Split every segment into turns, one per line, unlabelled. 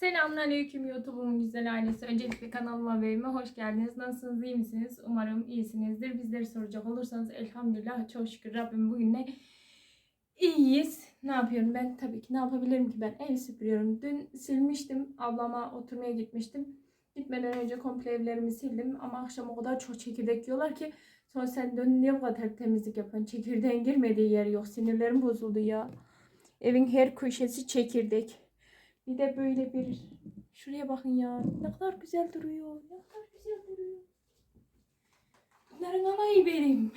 Selamünaleyküm YouTube'umun güzel ailesi. Öncelikle kanalıma ve evime hoş geldiniz. Nasılsınız, iyi misiniz? Umarım iyisinizdir. Bizleri soracak olursanız elhamdülillah çok şükür Rabbim bugünle iyiyiz. Ne yapıyorum ben? Tabii ki ne yapabilirim ki ben? Ev süpürüyorum. Dün silmiştim. Ablama oturmaya gitmiştim. Gitmeden önce komple evlerimi sildim. Ama akşam o kadar çok çekirdek yiyorlar ki sonra sen dön niye bu kadar temizlik yapan? Çekirdeğin girmediği yer yok. Sinirlerim bozuldu ya. Evin her köşesi çekirdek. Bir de böyle bir şuraya bakın ya. Ne kadar güzel duruyor. Ne kadar güzel duruyor. Bunların alayı benim.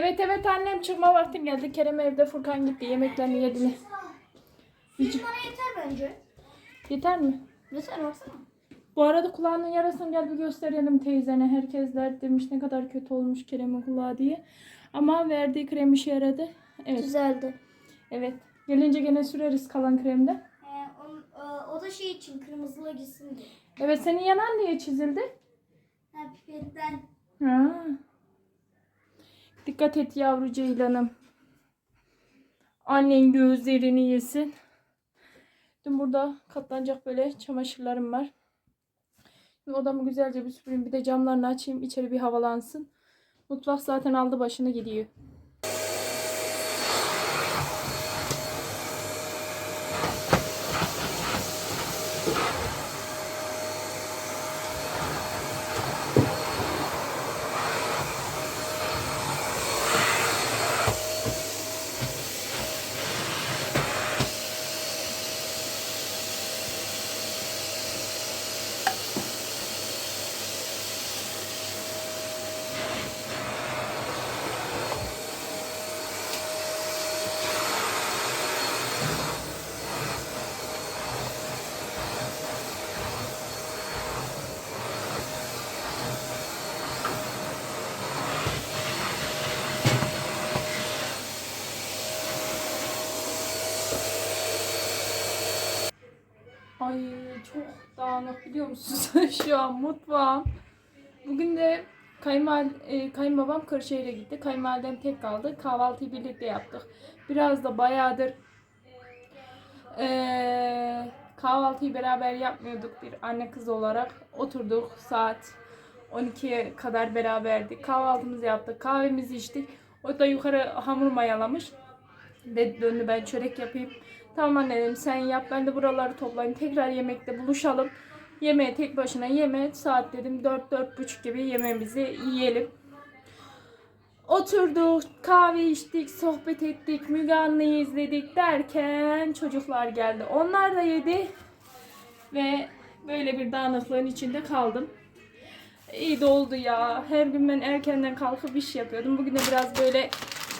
Evet evet annem çıkma vaktim geldi. Kerem evde Furkan gitti. Yemeklerini yediler.
Hiç bana yeter bence.
Yeter mi?
Yeter baksana.
Bu arada kulağının yarasını gel bir gösterelim teyzene. Herkesler demiş ne kadar kötü olmuş Kerem'in kulağı diye. Ama verdiği krem işe yaradı. Evet.
Güzeldi.
Evet. Gelince gene süreriz kalan kremde.
Ee, on, e, o da şey için kırmızıla gitsin diye.
Evet senin yanan niye çizildi?
Ha pipetten.
Ha. Dikkat et yavru ceylanım. Annen gözlerini yesin. Dün burada katlanacak böyle çamaşırlarım var. Şimdi odamı güzelce bir süpüreyim. Bir de camlarını açayım. içeri bir havalansın. Mutfak zaten aldı başını gidiyor. Ay çok dağınık biliyor musunuz şu an mutfağım. Bugün de kayınval e, kayınbabam Kırşehir'e gitti. Kayınvalidem tek kaldı. Kahvaltıyı birlikte yaptık. Biraz da bayağıdır e, kahvaltıyı beraber yapmıyorduk bir anne kız olarak. Oturduk saat 12'ye kadar beraberdik. Kahvaltımızı yaptık. Kahvemizi içtik. O da yukarı hamur mayalamış. Dedi döndü ben çörek yapayım. Tamam anne dedim sen yap ben de buraları toplayayım. Tekrar yemekte buluşalım. Yemeği tek başına yeme. Saat dedim 4-4.30 gibi yemeğimizi yiyelim. Oturduk, kahve içtik, sohbet ettik, Müge Anlı'yı izledik derken çocuklar geldi. Onlar da yedi ve böyle bir dağınıklığın içinde kaldım. İyi de oldu ya. Her gün ben erkenden kalkıp iş yapıyordum. Bugün de biraz böyle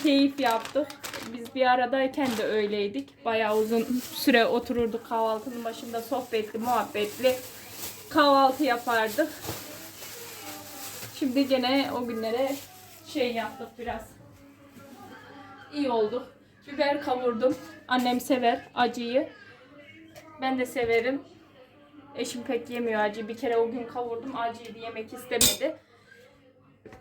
keyif yaptık. Biz bir aradayken de öyleydik. Bayağı uzun süre otururduk kahvaltının başında sohbetli, muhabbetli kahvaltı yapardık. Şimdi gene o günlere şey yaptık biraz. İyi olduk. Biber kavurdum. Annem sever acıyı. Ben de severim. Eşim pek yemiyor acı. Bir kere o gün kavurdum. Acıydı yemek istemedi.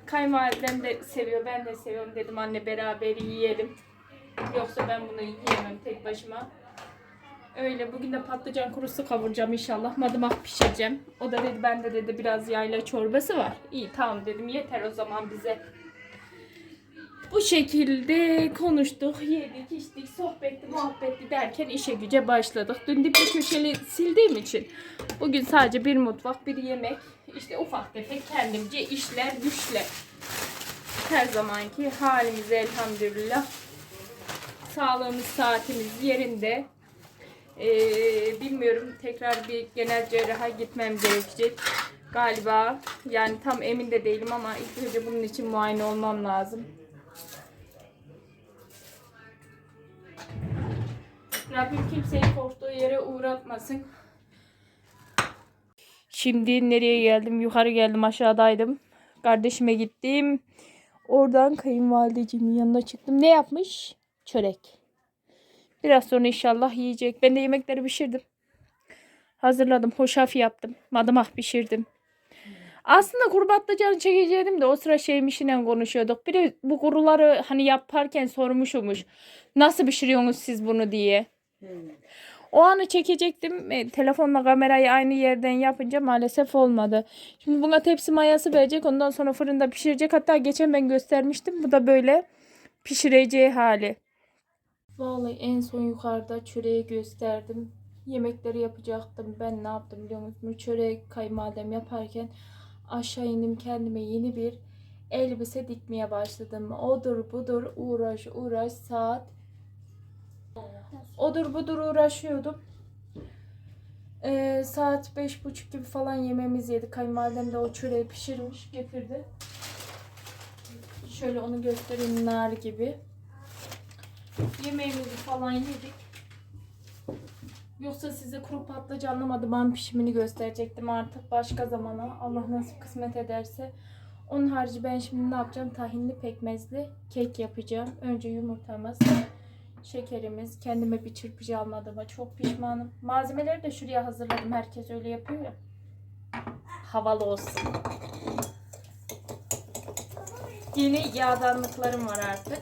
Kayınvalidem de seviyor. Ben de seviyorum. Dedim anne beraber yiyelim. Yoksa ben bunu yiyemem tek başıma. Öyle bugün de patlıcan kurusu kavuracağım inşallah. Madımak pişireceğim. O da dedi bende dedi biraz yayla çorbası var. İyi tamam dedim yeter o zaman bize. Bu şekilde konuştuk, yedik, içtik, sohbetli, muhabbetli derken işe güce başladık. Dün dip köşeli sildiğim için bugün sadece bir mutfak, bir yemek, işte ufak tefek kendimce işler, güçler. Her zamanki halimize elhamdülillah. Sağlığımız, saatimiz yerinde. Ee, bilmiyorum tekrar bir genel cerraha gitmem gerekecek. Galiba yani tam emin de değilim ama ilk önce bunun için muayene olmam lazım. Rabbim kimseyi korktuğu yere uğratmasın. Şimdi nereye geldim? Yukarı geldim aşağıdaydım. Kardeşime gittim. Oradan kayınvalideciğimin yanına çıktım. Ne yapmış? Çörek. Biraz sonra inşallah yiyecek. Ben de yemekleri pişirdim. Hazırladım. Hoşaf yaptım. Madımak pişirdim. Aslında kuru patlıcanı çekecektim de o sıra şeymişle konuşuyorduk. Biri bu kuruları hani yaparken sormuşumuş. Nasıl pişiriyorsunuz siz bunu diye. O anı çekecektim. E, telefonla kamerayı aynı yerden yapınca maalesef olmadı. Şimdi buna tepsi mayası verecek. Ondan sonra fırında pişirecek. Hatta geçen ben göstermiştim. Bu da böyle pişireceği hali. Vallahi en son yukarıda çöreği gösterdim. Yemekleri yapacaktım. Ben ne yaptım biliyor musunuz? Çörek kayınvalidem yaparken aşağı indim kendime yeni bir elbise dikmeye başladım. Odur budur uğraş uğraş saat odur budur uğraşıyordum. Ee, saat beş buçuk gibi falan yemeğimizi yedik. Kayınvalidem de o çöreği pişirmiş getirdi. Şöyle onu göstereyim nar gibi. Yemeğimizi falan yedik. Yoksa size kuru patlıcanlı madıban pişimini gösterecektim artık başka zamana. Allah nasip kısmet ederse. Onun harici ben şimdi ne yapacağım? Tahinli pekmezli kek yapacağım. Önce yumurtamız, şekerimiz. Kendime bir çırpıcı almadığıma çok pişmanım. Malzemeleri de şuraya hazırladım. Herkes öyle yapıyor ya. Havalı olsun. Yeni yağdanlıklarım var artık.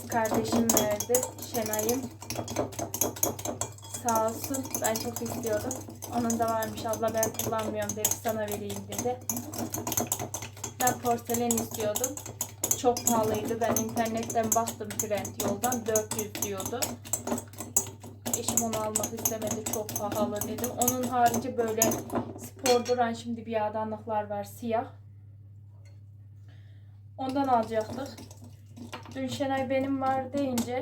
Kız kardeşim verdi. Şenay'ım. Sağ olsun. Ben çok istiyordum. Onun da varmış. Abla ben kullanmıyorum dedi. Sana vereyim dedi. Ben porselen istiyordum. Çok pahalıydı. Ben internetten baktım trend yoldan. 400 diyordu. Eşim onu almak istemedi. Çok pahalı dedim. Onun harici böyle spor duran şimdi bir yağdanlıklar var. Siyah. Ondan alacaktık. Dün Şenay benim var deyince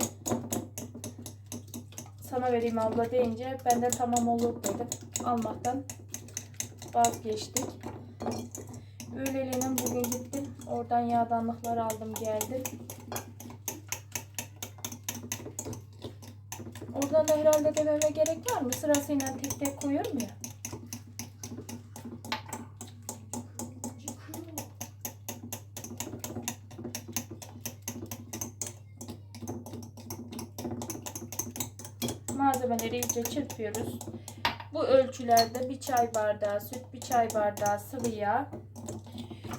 sana vereyim abla deyince ben de tamam olur dedim. Almaktan vazgeçtik. Öğleleyin bugün gittim. Oradan yağdanlıkları aldım geldim. Oradan da herhalde dememe gerek var mı? Sırasıyla tek tek koyuyorum ya. Malzemeleri iyice çırpıyoruz. Bu ölçülerde bir çay bardağı süt, bir çay bardağı sıvı yağ,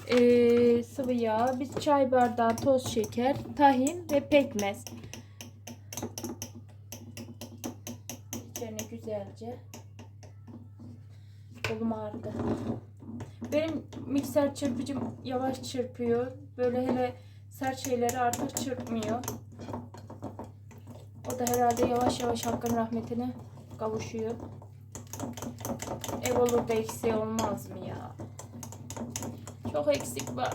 ee, sıvı yağ, bir çay bardağı toz şeker, tahin ve pekmez. İçerine güzelce. Kolum ağrıdı. Benim mikser çırpıcım yavaş çırpıyor. Böyle hele sert şeyleri artık çırpmıyor. Da herhalde yavaş yavaş Hakk'ın rahmetine kavuşuyor. Ev olur da eksiği olmaz mı ya? Çok eksik var.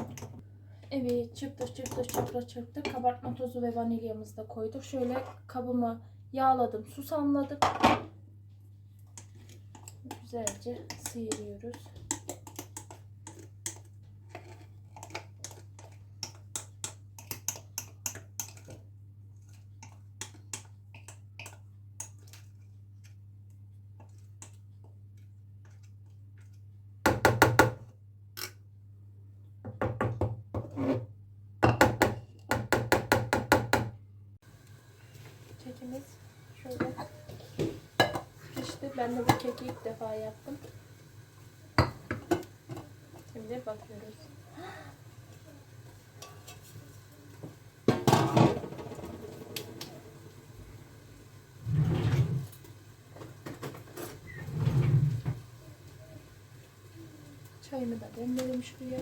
Evet çırptık çırptık çırptık çırptık. Kabartma tozu ve vanilyamızı da koyduk. Şöyle kabımı yağladım. Susamladım. Güzelce sıyırıyoruz. Ben de bu keki ilk defa yaptım. Şimdi bakıyoruz. Çayımı da demledim şuraya.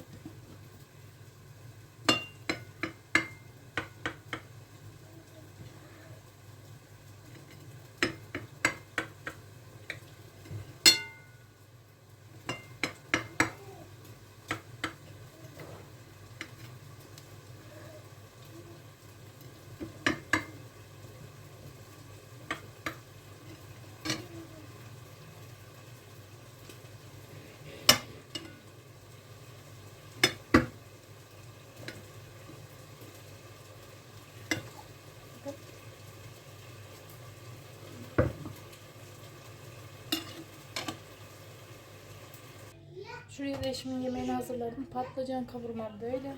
Şuraya da eşimin yemeğini hazırladım. Patlıcan kavurma böyle.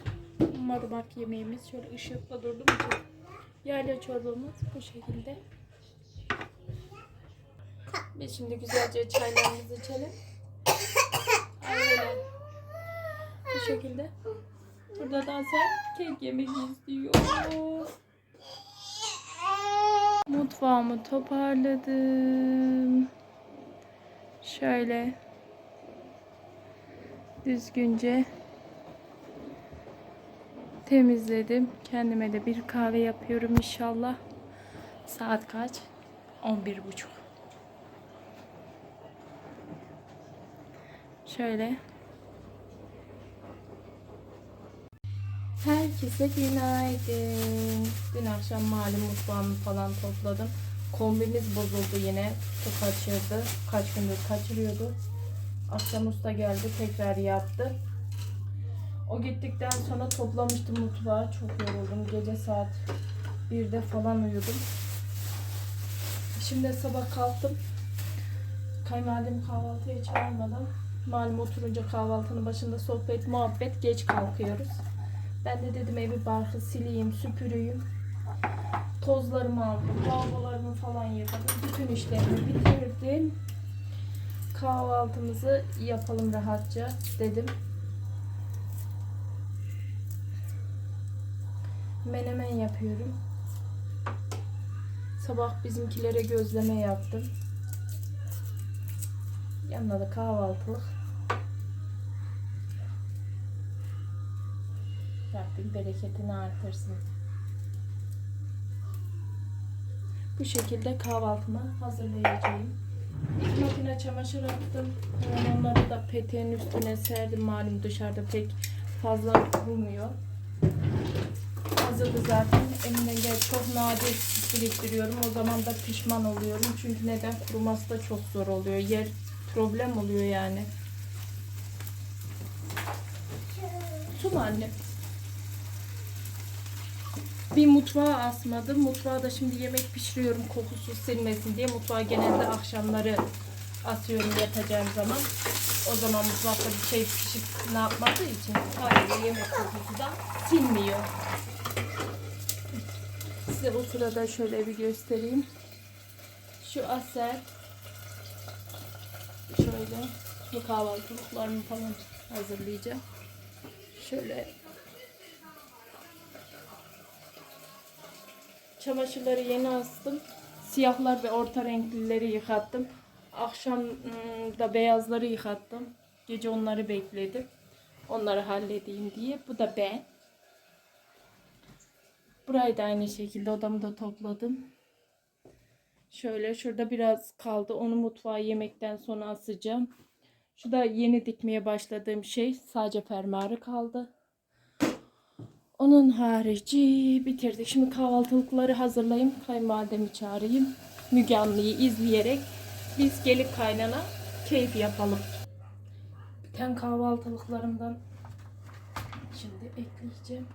Marumak yemeğimiz şöyle ışıkla durdum için. Yayla çorbamız bu şekilde. Biz şimdi güzelce çaylarımızı içelim. Aynen. Bu şekilde. Burada da sen kek yemek istiyor. Mutfağımı toparladım. Şöyle düzgünce temizledim. Kendime de bir kahve yapıyorum inşallah. Saat kaç? 11 buçuk. Şöyle. Herkese günaydın. Dün akşam malum mutfağımı falan topladım. Kombimiz bozuldu yine. Su kaçırdı. Kaç gündür kaçırıyordu. Akşam usta geldi tekrar yaptı. O gittikten sonra toplamıştım mutfağı. Çok yoruldum. Gece saat 1'de falan uyudum. Şimdi sabah kalktım. Kayınvalidem kahvaltıya çağırmadan malum oturunca kahvaltının başında sohbet muhabbet geç kalkıyoruz. Ben de dedim evi barkı sileyim, süpüreyim. Tozlarımı aldım, lavabolarımı falan yıkadım. Bütün işlerimi bitirdim kahvaltımızı yapalım rahatça dedim. Menemen yapıyorum. Sabah bizimkilere gözleme yaptım. Yanına da kahvaltılık. Rabbim bereketini artırsın. Bu şekilde kahvaltımı hazırlayacağım. İlk makine çamaşır attım. Hemen onları da peteğin üstüne serdim. Malum dışarıda pek fazla kurumuyor. Hazırdı zaten. Elimden gel çok nadir biriktiriyorum. O zaman da pişman oluyorum. Çünkü neden? Kuruması da çok zor oluyor. Yer problem oluyor yani. Su anne? Bir mutfağa asmadım. Mutfağa da şimdi yemek pişiriyorum kokusu silmesin diye. Mutfağa genelde akşamları asıyorum yatacağım zaman. O zaman mutfakta bir şey pişip ne yapmadığı için haliyle yemek kokusu da silmiyor. Size o sırada şöyle bir göstereyim. Şu aser şöyle bu kahvaltılıklarımı falan hazırlayacağım. Şöyle Çamaşırları yeni astım. Siyahlar ve orta renklileri yıkattım. Akşam ım, da beyazları yıkattım. Gece onları bekledim. Onları halledeyim diye. Bu da ben. Burayı da aynı şekilde odamı da topladım. Şöyle şurada biraz kaldı. Onu mutfağa yemekten sonra asacağım. Şu da yeni dikmeye başladığım şey. Sadece fermuarı kaldı. Onun harici bitirdik. Şimdi kahvaltılıkları hazırlayayım. Kayınvalidemi çağırayım. Müge Anlı'yı izleyerek biz gelip kaynana keyif yapalım. Biten kahvaltılıklarımdan şimdi ekleyeceğim.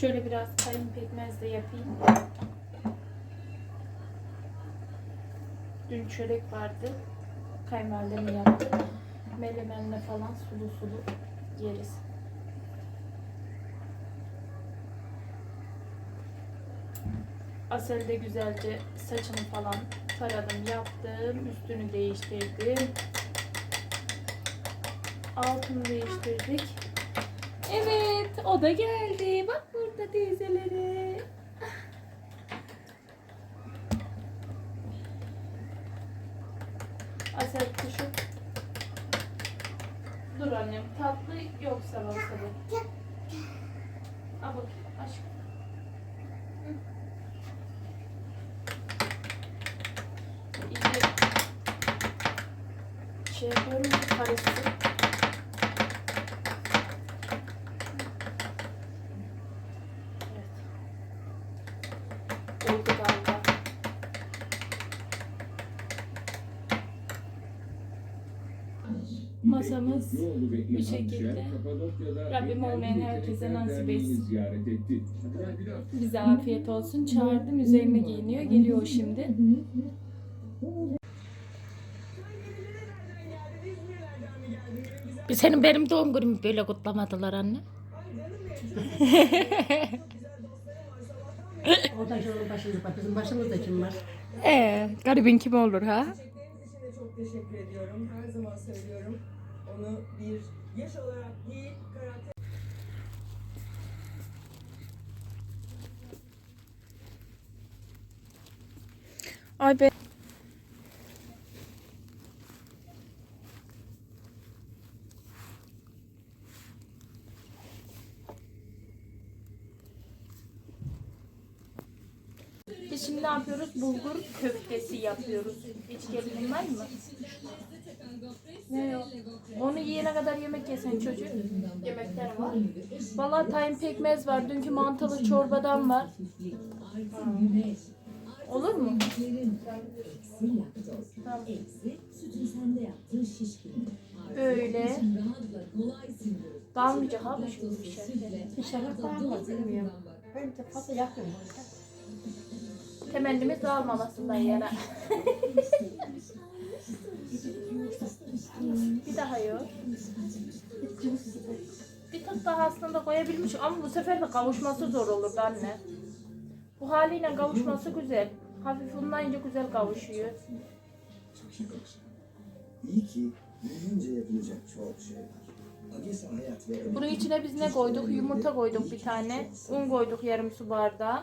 Şöyle biraz kayın pekmez de yapayım. Dün çörek vardı. Kayınvalidem yaptı. Melemenle falan sulu sulu yeriz. Asel de güzelce saçını falan taradım, yaptım. Üstünü değiştirdim. Altını değiştirdik. Evet, o da geldi. Bak burada teyzeleri. Asel kuşu. Dur annem, tatlı yok sabah sabah. Al bakayım aşkım. Hı. İyice şey yapıyorum ki karışsın. Evet. Oldu galiba. Masamız bu şekilde. Rabbim olmayan herkese nasip etsin. Bize afiyet olsun. Çağırdım. Üzerine giyiniyor. Geliyor şimdi.
Senin benim doğum günümü böyle kutlamadılar anne.
O da şunun başımız. Bizim başımızda kim var?
Ee, garibin kim olur ha?
Çok teşekkür ediyorum. Her zaman söylüyorum. Onu bir yaş olarak değil, karakter
Ay be. Bulgur köftesi yapıyoruz. Hiç gelinim var mı? Ne yok? Onu yiyene kadar yemek yesen çocuk. Yemekler var. Vallahi tayin pekmez var. Dünkü mantılı çorbadan var. Olur mu? Tamam. Böyle. Dalmayacak abi şimdi bir şey.
Dağılmaz bilmiyorum. Ben de fazla yapmıyorum.
Temennimiz dağılmamasından yana. bir daha yok. Bir tık daha aslında koyabilmiş ama bu sefer de kavuşması zor olurdu anne. Bu haliyle kavuşması güzel. Hafif unlayınca güzel kavuşuyor.
İyi ki büyüyünce yapılacak çok şey var.
Bunun içine biz ne koyduk? Yumurta koyduk bir tane. Un koyduk yarım su bardağı.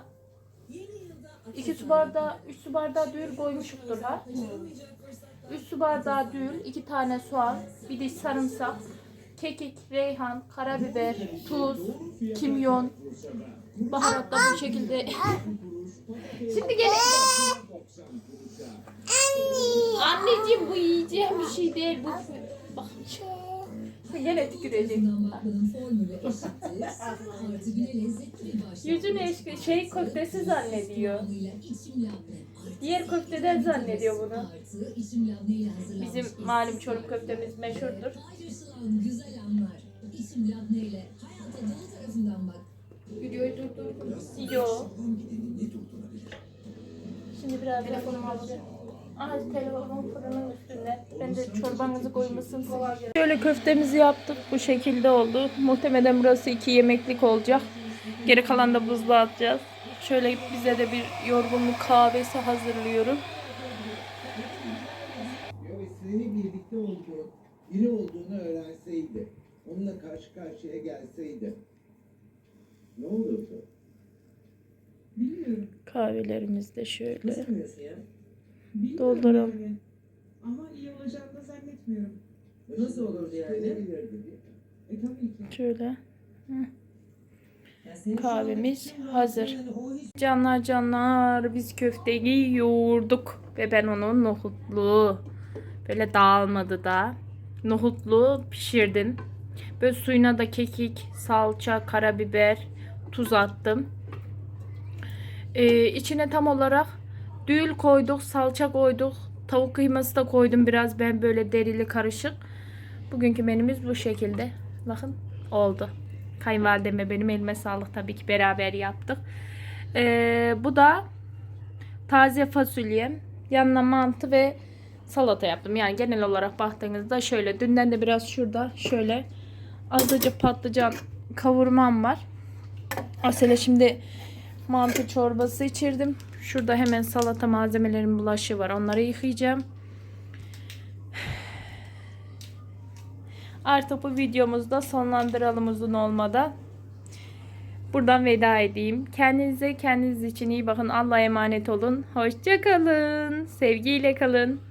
İki su bardağı, üç su bardağı düğül koymuşuktur ha. Üç su bardağı düğül, iki tane soğan, bir diş sarımsak, kekik, reyhan, karabiber, tuz, kimyon, baharatla bu şekilde. Şimdi gel. Anneciğim bu yiyeceğim bir şey değil. Bu bak. Yine tükürecek. Yüzünü eşki, şey köftesi zannediyor. Diğer köfteden zannediyor bunu. Bizim malum çorum köftemiz meşhurdur. Videoyu durdurdum. Yo. Şimdi biraz telefonumu alacağım. Aha telefonum fırının üstünde. Ben de çorbanızı koymuşsun. Şöyle köftemizi yaptık. Bu şekilde oldu. Muhtemelen burası iki yemeklik olacak. Geri kalan da buzluğa atacağız. Şöyle bize de bir yorgunluk kahvesi hazırlıyorum.
ve senin birlikte olduğun, biri olduğunu öğrenseydi, onunla karşı karşıya gelseydi, ne olurdu?
Bilmiyorum.
Kahvelerimiz de şöyle.
Nasıl ya?
Yani. Ama iyi olacağını da zannetmiyorum.
Nasıl olurdu yani?
E tabii ki.
Şöyle. Kahvemiz hazır. Canlar canlar biz köfteyi yoğurduk ve ben onu nohutlu böyle dağılmadı da nohutlu pişirdim. Böyle suyuna da kekik, salça, karabiber, tuz attım. Ee, içine tam olarak düğül koyduk, salça koyduk, tavuk kıyması da koydum biraz ben böyle derili karışık. Bugünkü menümüz bu şekilde. Bakın oldu. Kayınvalideme benim elime sağlık tabii ki beraber yaptık. Ee, bu da taze fasulye, yanına mantı ve salata yaptım. Yani genel olarak baktığınızda şöyle dünden de biraz şurada şöyle azıcık patlıcan kavurmam var. Asele şimdi mantı çorbası içirdim. Şurada hemen salata malzemelerin bulaşığı var. Onları yıkayacağım. Artık bu videomuzu da sonlandıralım uzun olmadan. Buradan veda edeyim. Kendinize kendiniz için iyi bakın. Allah'a emanet olun. Hoşça kalın. Sevgiyle kalın.